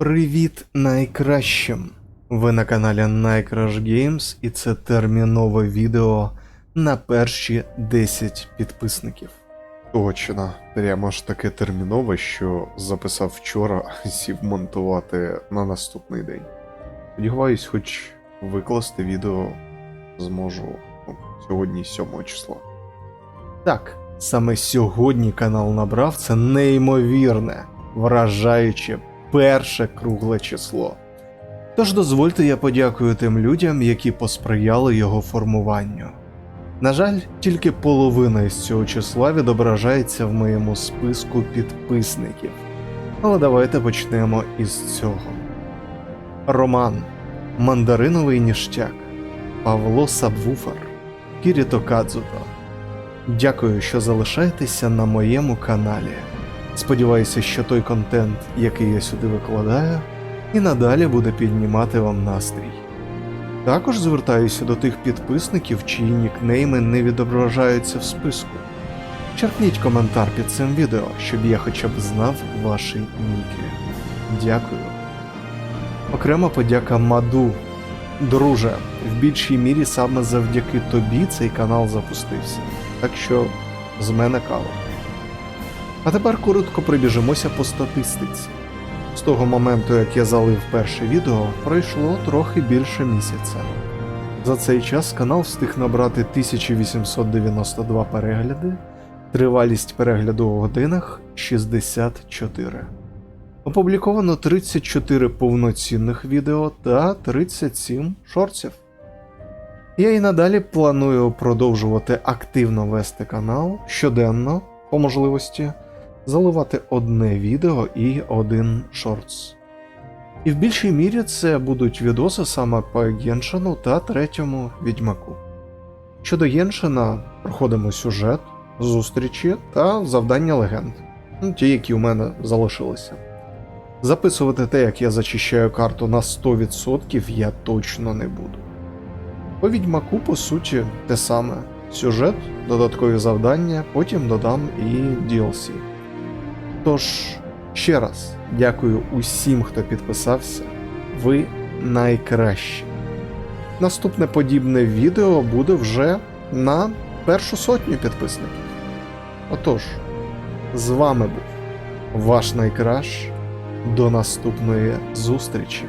Привіт найкращим! Ви на каналі Найкраш Games і це термінове відео на перші 10 підписників. Точно, прямо ж таке термінове, що записав вчора, сів монтувати на наступний день. Сподіваюсь, хоч викласти відео зможу ну, сьогодні 7 числа. Так, саме сьогодні канал набрав це неймовірне, вражаюче перше кругле число. Тож дозвольте я подякую тим людям, які посприяли його формуванню. На жаль, тільки половина із цього числа відображається в моєму списку підписників. Але давайте почнемо із цього. Роман, Мандариновий ніштяк, Павло Сабвуфер, Кіріто Кадзуто. Дякую, що залишаєтеся на моєму каналі. Сподіваюся, що той контент, який я сюди викладаю, і надалі буде піднімати вам настрій. Також звертаюся до тих підписників, чиї нікнейми не відображаються в списку. Черкніть коментар під цим відео, щоб я хоча б знав ваші ніки. Дякую. Окрема подяка Маду. Друже, в більшій мірі саме завдяки тобі цей канал запустився. Так що з мене кава. А тепер коротко пробіжимося по статистиці. З того моменту, як я залив перше відео, пройшло трохи більше місяця. За цей час канал встиг набрати 1892 перегляди, тривалість перегляду у годинах 64. Опубліковано 34 повноцінних відео та 37 шортів. Я і надалі планую продовжувати активно вести канал щоденно, по можливості, заливати одне відео і один шортс. І в більшій мірі це будуть відоси саме по Геншину та третьому відьмаку. Щодо Геншина, проходимо сюжет, зустрічі та завдання легенд, ті, які у мене залишилися. Записувати те, як я зачищаю карту на 100% я точно не буду. По відьмаку, по суті, те саме: сюжет, додаткові завдання, потім додам і DLC. Тож, ще раз дякую усім, хто підписався. Ви найкращі. Наступне подібне відео буде вже на першу сотню підписників. Отож, з вами був ваш найкращ. До наступної зустрічі!